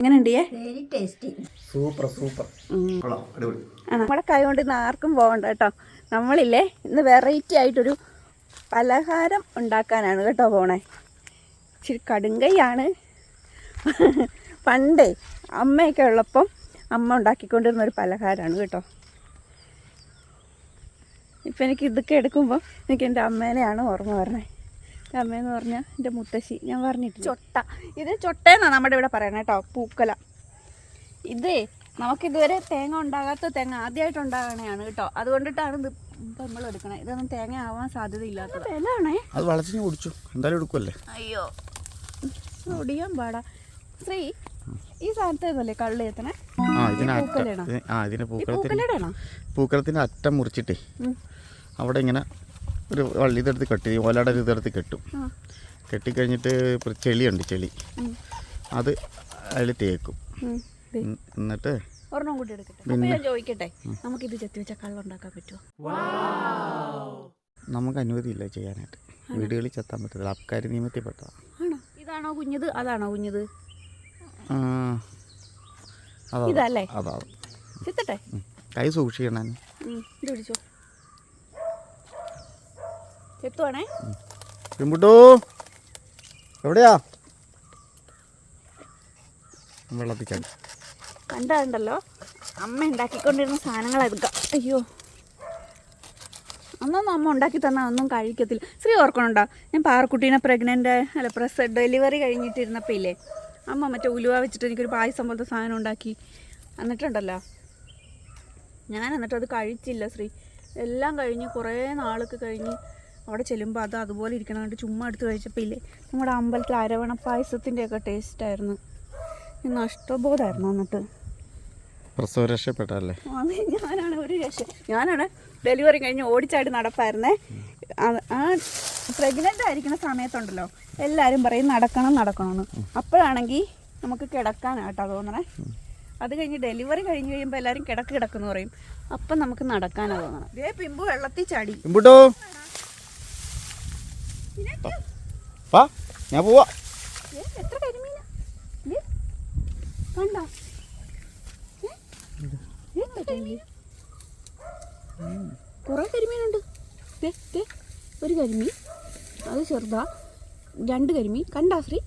എങ്ങനെയുണ്ട് ഏ very tasty super super നമ്മുടെ കൈ കൊണ്ട് ഇന്ന് ആർക്കും പോകണ്ട കേട്ടോ. നമ്മളില്ലേ ഇന്ന് വെറൈറ്റി ആയിട്ടൊരു പലഹാരം ഉണ്ടാക്കാനാണ് കേട്ടോ പോണേ. ഇച്ചിരി കടുങ്കയാണ്. പണ്ടേ അമ്മയൊക്കെ ഉള്ളപ്പം അമ്മ ഉണ്ടാക്കിക്കൊണ്ടിരുന്ന ഒരു പലഹാരമാണ് കേട്ടോ. ഇപ്പം എനിക്ക് ഇതൊക്കെ എടുക്കുമ്പോൾ എനിക്ക് എന്റെ അമ്മേനെയാണ് ഓർമ്മ വരണേ. അമ്മയെന്ന് പറഞ്ഞാൽ എന്റെ മുത്തശ്ശി. ഞാൻ പറഞ്ഞിട്ട് ചൊട്ട. ഇത് ചൊട്ടയെന്നാണ് നമ്മുടെ ഇവിടെ പറയണേ കേട്ടോ പൂക്കല. ഇതേ നമുക്കിതുവരെ തേങ്ങ ഉണ്ടാകാത്ത തേങ്ങ ആദ്യമായിട്ട് ഉണ്ടാകണയാണ് കേട്ടോ അതുകൊണ്ടിട്ടാണ് ഇത് നമ്മൾ എടുക്കണേ. ഇതൊന്നും തേങ്ങ ആവാൻ സാധ്യതയില്ലാത്ത വിലയാണേ അത് എന്തായാലും എടുക്കുമല്ലേ അയ്യോ. ഒടിയാൻ പാടാ. ശ്രീ ഈ സാധനത്തെ കള്ളി എത്തണേ ആ ഇതിന് അറ്റം ആ ഇതിന് ഈ പൂക്കളത്തിന് പൂക്കലയുടെ ആണോ? പൂക്കളത്തിന്റെ അറ്റം മുറിച്ചിട്ടേ. അവിടെ ഇങ്ങനെ ഒരു വള്ളി ഇതെടുത്ത് കെട്ടി ഓലയുടെ ഒരു ഇതെടുത്ത് കെട്ടും. കെട്ടിക്കഴിഞ്ഞിട്ട് ഇപ്പൊ ചെളിയുണ്ട് ചെളി. അത് അതിൽ തേക്കും. എന്നിട്ട് ഒരെണ്ണം കൂടി എടുക്കട്ടെ. അപ്പൊ ഞാൻ ചോദിക്കട്ടെ നമുക്കിത് ചെത്തി വെച്ചാൽ കള്ളുണ്ടാക്കാൻ പറ്റുമോ നമുക്ക് അനുമതിയില്ല ചെയ്യാനായിട്ട്. വീടുകളിൽ ചെത്താൻ പറ്റത്തില്ല. അബ്കാരി നിയമത്തിൽ പെട്ടതാണ് ആണോ? ഇതാണോ കുഞ്ഞത്? അതാണോ കുഞ്ഞത്? ഇതല്ലേ? അതാ ചെത്തട്ടെ. കൈ സൂക്ഷിക്കണം. പിടിച്ചോ. ചെത്തുവാണേ പെൺകുട്ടോ എവിടെയാ? വെള്ളത്തിക്കാൻ. ചാടി കണ്ടുണ്ടല്ലോ? അമ്മ ഉണ്ടാക്കിക്കൊണ്ടിരുന്ന സാധനങ്ങൾ എടുക്കാം അയ്യോ. അന്നൊന്നും അമ്മ ഉണ്ടാക്കി തന്നാൽ ഒന്നും കഴിക്കത്തില്ല. ശ്രീ ഓർക്കണുണ്ടോ? ഞാൻ പാറക്കുട്ടീനെ പ്രഗ്നന്റ് അല്ല പ്രസ് ഡെലിവറി കഴിഞ്ഞിട്ടിരുന്നപ്പോൾ ഇല്ലേ അമ്മ മറ്റേ ഉലുവ വെച്ചിട്ട് എനിക്കൊരു പായസം പോലത്തെ സാധനം ഉണ്ടാക്കി. എന്നിട്ടുണ്ടല്ലോ? ഞാൻ എന്നിട്ടത് അത് കഴിച്ചില്ല ശ്രീ. എല്ലാം കഴിഞ്ഞ് കുറേ നാളൊക്കെ കഴിഞ്ഞ് അവിടെ ചെല്ലുമ്പോൾ അത് അതുപോലെ ഇരിക്കണം കണ്ട് ചുമ്മാ എടുത്ത് കഴിച്ചപ്പോൾ ഇല്ലേ? നമ്മുടെ അമ്പലത്തിൽ അരവണ പായസത്തിന്റെയൊക്കെ ടേസ്റ്റായിരുന്നു നഷ്ടബോധമായിരുന്നു എന്നിട്ട് പ്രസവ രക്ഷപ്പെട്ടല്ലേ ഞാനാണ് ഒരു രക്ഷ ഞാനാണ് ഡെലിവറി കഴിഞ്ഞ് ഓടിച്ചാടി നടപ്പായിരുന്നേ. ആ- പ്രഗ്നന്റ് ആയിരിക്കുന്ന സമയത്തുണ്ടല്ലോ. എല്ലാവരും പറയും നടക്കണം നടക്കണമെന്ന് അപ്പോഴാണെങ്കിൽ നമുക്ക് കിടക്കാനാട്ടോ തോന്നണേ. അത് കഴിഞ്ഞ് ഡെലിവറി കഴിഞ്ഞ് കഴിയുമ്പോൾ എല്ലാവരും കിടക്ക് കിടക്കുന്നു പറയും. അപ്പം നമുക്ക് നടക്കാനാ തോന്നണം. ഇതേ പിമ്പ് വെള്ളത്തിൽ ചാടി. വാ ഞാൻ പോവാ? കുറേ കരിമീനുണ്ട്. ഒരു കരിമീൻ അത് ചെറുതാ. രണ്ട് കരിമീൻ കണ്ടാ ശ്രീ?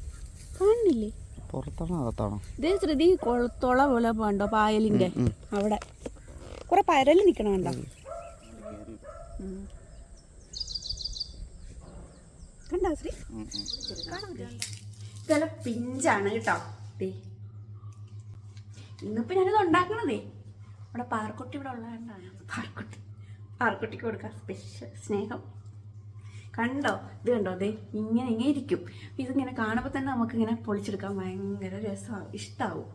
കാണുന്നില്ലേ? പുറത്താണോ അകത്താണോ. ഇതേ ശ്രുതി തുള പോലെ പോണ്ടോ പായലിന്റെ ഉം. അവിടെ. കുറെ പരൽ നിക്കണ കണ്ടോ. കണ്ടോ ശ്രീ? ഇതെല്ലാം പിഞ്ചാണ് കേട്ടോ. ദേ. ഇന്നിപ്പോ ഞാനിത് ഉണ്ടാക്കണതേ. ഇവിടെ പാർക്കുട്ടി ഇവിടെ ഉള്ളതുകൊണ്ടാണ് പാർക്കുട്ടി പാർക്കുട്ടിക്ക് കൊടുക്കാം സ്പെഷ്യൽ സ്നേഹം. കണ്ടോ? ഇത് കണ്ടോ? അതെ ഇങ്ങനെ ഇങ്ങനെ ഇരിക്കും. ഇതിങ്ങനെ കാണുമ്പോൾ തന്നെ നമുക്കിങ്ങനെ പൊളിച്ചെടുക്കാൻ ഭയങ്കര രസമാവും. ഇഷ്ടാവും.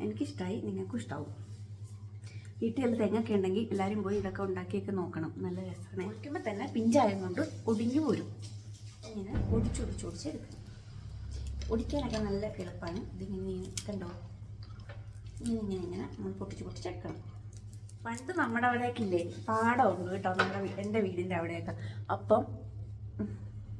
എനിക്കിഷ്ടമായി നിങ്ങൾക്കും ഇഷ്ടാവും. വീട്ടിൽ തെങ്ങൊക്കെ ഉണ്ടെങ്കിൽ എല്ലാവരും പോയി ഇതൊക്കെ ഉണ്ടാക്കിയൊക്കെ നോക്കണം. നല്ല രസമാണ്. ഒഴിക്കുമ്പോൾ തന്നെ പിഞ്ചായതുകൊണ്ട് ഒടിഞ്ഞു പോരും. ഇങ്ങനെ ഒടിച്ചൊടിച്ചൊടിച്ചെടുക്കണം ഒടിക്കാനൊക്കെ നല്ല എളുപ്പമാണ് ഇതിങ്ങനെ കണ്ടോ? ഇങ്ങനെ ഇങ്ങനെ ഇങ്ങനെ നമ്മൾ പൊട്ടിച്ച് പൊട്ടിച്ചെടുക്കണം പണ്ട് നമ്മുടെ അവിടെയൊക്കെ ഇല്ലേ പാടമുണ്ട് കേട്ടോ. നമ്മുടെ എന്റെ വീടിന്റെ അവിടെയൊക്കെ. അപ്പം ഉം,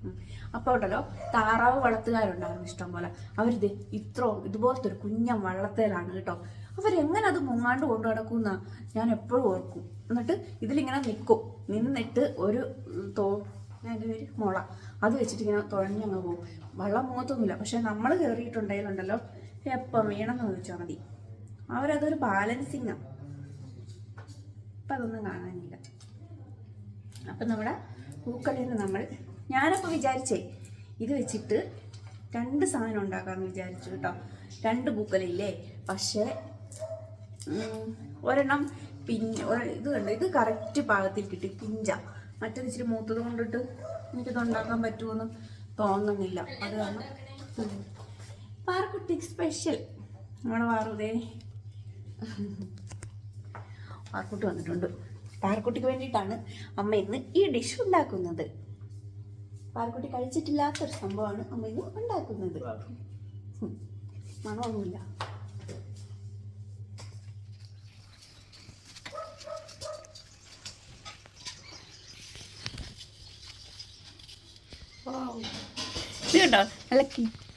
ഉം. അപ്പം ഉണ്ടല്ലോ താറാവ് വളർത്തുകാരുണ്ടായിരുന്നു ഇഷ്ടം പോലെ. അവരിത് ഇത്രോ ഇതുപോലത്തെ ഒരു കുഞ്ഞൻ വള്ളത്തേലാണ് കേട്ടോ. അവരെങ്ങനെ അത് മുങ്ങാണ്ട് കൊണ്ടു നടക്കുന്ന ഞാൻ എപ്പോഴും ഓർക്കും. എന്നിട്ട് ഇതിലിങ്ങനെ നിൽക്കും. നിന്നിട്ട് ഒരു തോ അതിന്റെ പേര് മുള. അത് വെച്ചിട്ട് ഇങ്ങനെ തുഴഞ്ഞങ്ങ് പോകും. വെള്ളം മുഖത്തൊന്നുമില്ല പക്ഷെ നമ്മൾ കയറിയിട്ടുണ്ടെങ്കിലുണ്ടല്ലോ എപ്പം വീണെന്ന് ചോദിച്ചാൽ മതി. അവരതൊരു ബാലൻസിങ്ങാണ് അപ്പം അതൊന്നും കാണാനില്ല. അപ്പം നമ്മുടെ പൂക്കളിൽ നമ്മൾ ഞാനപ്പോൾ വിചാരിച്ചേ ഇത് വെച്ചിട്ട് രണ്ട് സാധനം ഉണ്ടാക്കാമെന്ന് വിചാരിച്ചു കേട്ടോ. രണ്ട് പൂക്കളില്ലേ? പക്ഷേ ഒരെണ്ണം ഒരു- ഇത് കണ്ടോ? ഇത് കറക്റ്റ് പാകത്തിൽ കിട്ടി. പിഞ്ച. മറ്റേത് ഇച്ചിരി മൂത്തത് കൊണ്ടിട്ട് എനിക്കിത് ഉണ്ടാക്കാൻ പറ്റുമെന്ന് തോന്നുന്നില്ല. അത് കാരണം. പാർക്കുട്ടി സ്പെഷ്യൽ നമ്മുടെ വാറുതേ പാർക്കുട്ടി വന്നിട്ടുണ്ട്. പാർക്കുട്ടിക്ക് വേണ്ടിയിട്ടാണ് അമ്മ ഇന്ന് ഈ ഡിഷ് ഉണ്ടാക്കുന്നത്. പാർക്കുട്ടി കഴിച്ചിട്ടില്ലാത്തൊരു സംഭവമാണ് അമ്മ ഇന്ന് ഉണ്ടാക്കുന്നത്. മണമൊന്നുമില്ല. കണ്ടോ നല്ല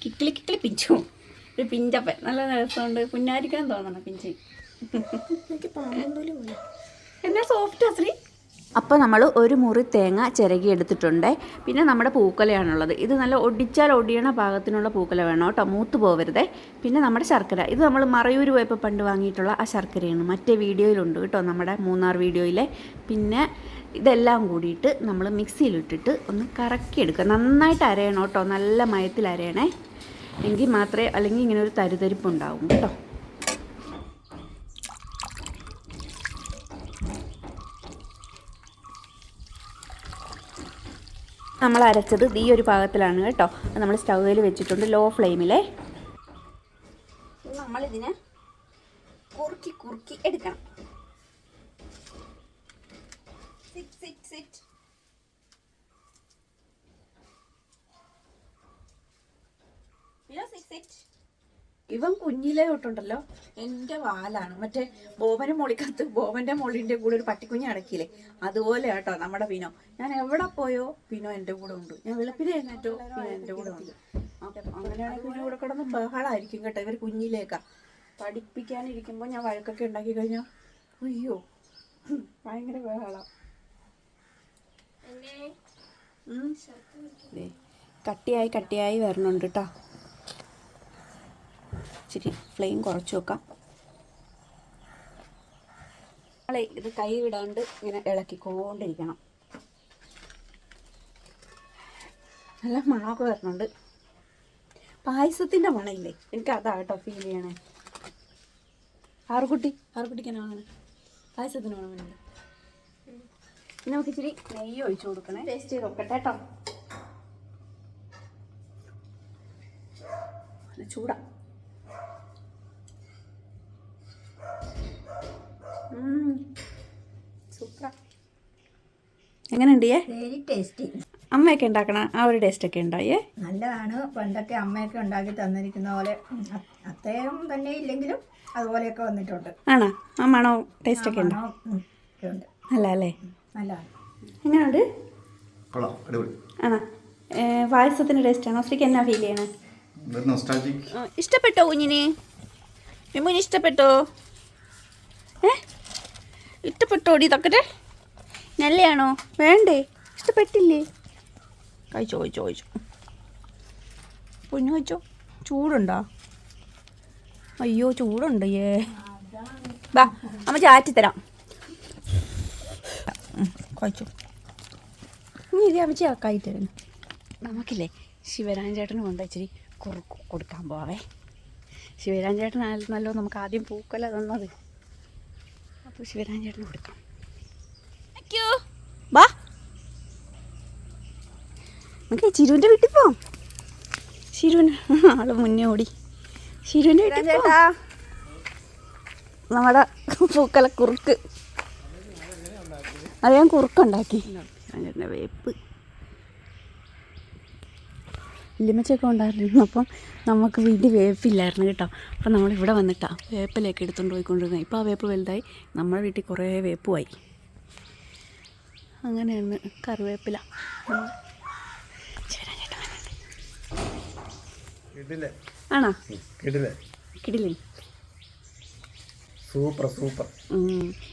കിക്കിളി കിക്കിളി പിഞ്ചു. ഒരു പിഞ്ചപ്പൻ. നല്ല രസമുണ്ട്. പുന്നാരിക്കാൻ തോന്നണം പിഞ്ചി. എന്നാ സോഫ്റ്റ് ശ്രീ? അപ്പോൾ നമ്മൾ ഒരു മുറി തേങ്ങ ചിരകി എടുത്തിട്ടുണ്ട്. പിന്നെ നമ്മുടെ പൂക്കലയാണുള്ളത്. ഇത് നല്ല ഒടിച്ചാൽ ഒടിയണ പാകത്തിനുള്ള പൂക്കല വേണം കേട്ടോ. മൂത്ത് പോവരുതേ. പിന്നെ നമ്മുടെ ശർക്കര. ഇത് നമ്മൾ മറയൂർ പോയപ്പോൾ പണ്ട് വാങ്ങിയിട്ടുള്ള ആ ശർക്കരയാണ്. മറ്റേ വീഡിയോയിലുണ്ട് കേട്ടോ നമ്മുടെ മൂന്നാർ വീഡിയോയിലെ. പിന്നെ ഇതെല്ലാം കൂടിയിട്ട് നമ്മൾ മിക്സിയിലിട്ടിട്ട് ഒന്ന് കറക്കിയെടുക്കുക. നന്നായിട്ട് അരയണം കേട്ടോ. നല്ല മയത്തിൽ അരയണേ. എങ്കിൽ മാത്രമേ അല്ലെങ്കിൽ ഇങ്ങനെ ഒരു തരിതരിപ്പ് ഉണ്ടാവും കേട്ടോ. നമ്മൾ അരച്ചത് ഈ ഒരു പാകത്തിലാണ് കേട്ടോ. നമ്മൾ സ്റ്റൗവിൽ വെച്ചിട്ടുണ്ട് ലോ ഫ്ലെയിമിലെ. നമ്മളിതിനെ കുറുക്കി കുറുക്കി എടുക്കണം. Sit, sit, ഇവം കുഞ്ഞിലേ തൊട്ടുണ്ടല്ലോ. എന്റെ വാലാണ്. മറ്റേ ബോബന്റെ മുളിക്കത്ത് ബോബന്റെ മോളിന്റെ കൂടെ ഒരു പട്ടിക്കുഞ്ഞ് അടക്കിയില്ലേ അതുപോലെ കേട്ടോ നമ്മുടെ പിനോ ഞാൻ എവിടെ പോയോ? പിനോ എന്റെ കൂടെ ഉണ്ട്. ഞാൻ വെളുപ്പിനെ എഴുന്നേറ്റോ. പിനോ എന്റെ കൂടെ ഉണ്ട്. അങ്ങനെയാണെങ്കിൽ പിന്നെ കൂടെ കിടന്ന് ബഹളായിരിക്കും കേട്ടോ. ഇവർ കുഞ്ഞിലേക്കാ. പഠിപ്പിക്കാനിരിക്കുമ്പോൾ ഞാൻ വഴക്കൊക്കെ ഉണ്ടാക്കി കഴിഞ്ഞാൽ അയ്യോ ഭയങ്കര ബഹളം. കട്ടിയായി കട്ടിയായി വരണുണ്ട് കേട്ടോ ഇച്ചിരി ഫ്ലെയിം കുറച്ച് വെക്കാം. നമ്മളെ ഇത് കൈ വിടാണ്ട് ഇങ്ങനെ ഇളക്കിക്കൊണ്ടിരിക്കണം. നല്ല മണമൊക്കെ വരുന്നുണ്ട് പായസത്തിന്റെ മണമില്ലേ? എനിക്ക് അതാ കേട്ടോ ഫീൽ ചെയ്യണേ. ആറുകുട്ടി ആറുകുട്ടിക്കാനാണ് പായസത്തിന്റെ മണമില്ലേ? പിന്നെ നമുക്ക് ഇച്ചിരി നെയ്യ് ഒഴിച്ചു കൊടുക്കണേ. ടേസ്റ്റ് ചെയ്ത് നോക്കട്ടെ കേട്ടോ. നല്ല ചൂടാ. സൂപ്പറാ. എങ്ങനെയുണ്ട് വെരി ടേസ്റ്റി അമ്മയൊക്കെ ഉണ്ടാക്കണ ആ ഒരു ടേസ്റ്റ് ഒക്കെ ഉണ്ടായേ നല്ലതാണ്. പണ്ടൊക്കെ അമ്മയൊക്കെ ഉണ്ടാക്കി തന്നിരിക്കുന്ന പോലെ അത്തേം അത്രയും തന്നെ ഇല്ലെങ്കിലും അതുപോലെയൊക്കെ വന്നിട്ടുണ്ട്. ആണോ? ആ മണോ ടേസ്റ്റ് ഒക്കെ ഉണ്ടോ? അല്ല അല്ലേ നല്ലതാണ് എങ്ങനെയുണ്ട്? കൊള്ളാം. അടിപൊളി. ആണോ? ഏ, ടേസ്റ്റ് ആണോ? സ്ത്രീക്ക് എന്നാ ഫീൽ ചെയ്യണേ? ഇഷ്ടപ്പെട്ടോ കുഞ്ഞിന്? മിമുന് ഇഷ്ടപ്പെട്ടോ? ഏ? ഇഷ്ടപ്പെട്ടോ ഇതൊക്കെ തക്കട്ടെ? നല്ലയാണോ? വേണ്ടേ? ഇഷ്ടപ്പെട്ടില്ലേ? കഴിച്ചോ കഴിച്ചോ കഴിച്ചോ. പൊന്നു കഴിച്ചോ ചൂടുണ്ടോ? അയ്യോ ചൂടുണ്ട് ഏ. ബാ അമ്മ ചാറ്റി തരാം ഉം, കഴിച്ചോ. ഇനി ഇത് അമ്മച്ചി ആക്കായി തരുന്നു. നമുക്കില്ലേ ശിവരാജൻ ചേട്ടന് കൊണ്ട് ഇച്ചിരി കുറുക്ക് കൊടുക്കാൻ പോവേ. ശിവരാജൻ നല്ലോ നമുക്ക് ആദ്യം പൂക്കല തന്നത്. അപ്പോൾ ശിവരാജൻ ചേട്ടന് കൊടുക്കാം. വാ. നമുക്ക് ചിരുവിന്റെ വീട്ടിൽ പോവാം. ശിരുവിന് ആൾ മുന്നേ ഓടി. ശിരുവിന്റെ വീട്ടിൽ പോവാം. നമ്മുടെ പൂക്കല കുറുക്ക്. അത് ഞാൻ കുറുക്കുണ്ടാക്കി. വേപ്പ്. ഇല്ലിമച്ചൊക്കെ ഉണ്ടായിരുന്നു. അപ്പം നമുക്ക് വീട്ടിൽ വേപ്പില്ലായിരുന്നു കേട്ടോ. അപ്പം നമ്മൾ ഇവിടെ വന്നിട്ടാണ് വേപ്പിലേക്ക് എടുത്തുകൊണ്ട് പോയിക്കൊണ്ടിരുന്നത് ഇപ്പോൾ ആ വേപ്പ് വലുതായി. നമ്മുടെ വീട്ടിൽ കുറേ വേപ്പുമായി. അങ്ങനെയാണ് കറിവേപ്പില. ആണോ? കിടിലേ സൂപ്പർ സൂപ്പർ.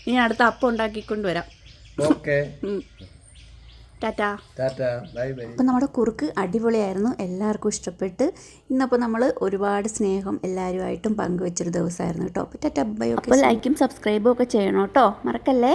ഇനി അടുത്ത അപ്പം ഉണ്ടാക്കിക്കൊണ്ട് വരാം. ഓക്കെ. ടാറ്റാ. Bye bye. അപ്പം നമ്മുടെ കുറുക്ക് അടിപൊളിയായിരുന്നു. എല്ലാവർക്കും ഇഷ്ടപ്പെട്ട്. ഇന്നപ്പോൾ നമ്മൾ ഒരുപാട് സ്നേഹം എല്ലാവരുമായിട്ടും പങ്കുവെച്ചൊരു ദിവസമായിരുന്നു കേട്ടോ. അപ്പോൾ ടാറ്റ ബൈ അപ്പോൾ ലൈക്കും സബ്സ്ക്രൈബും ഒക്കെ ചെയ്യണം കേട്ടോ. മറക്കല്ലേ?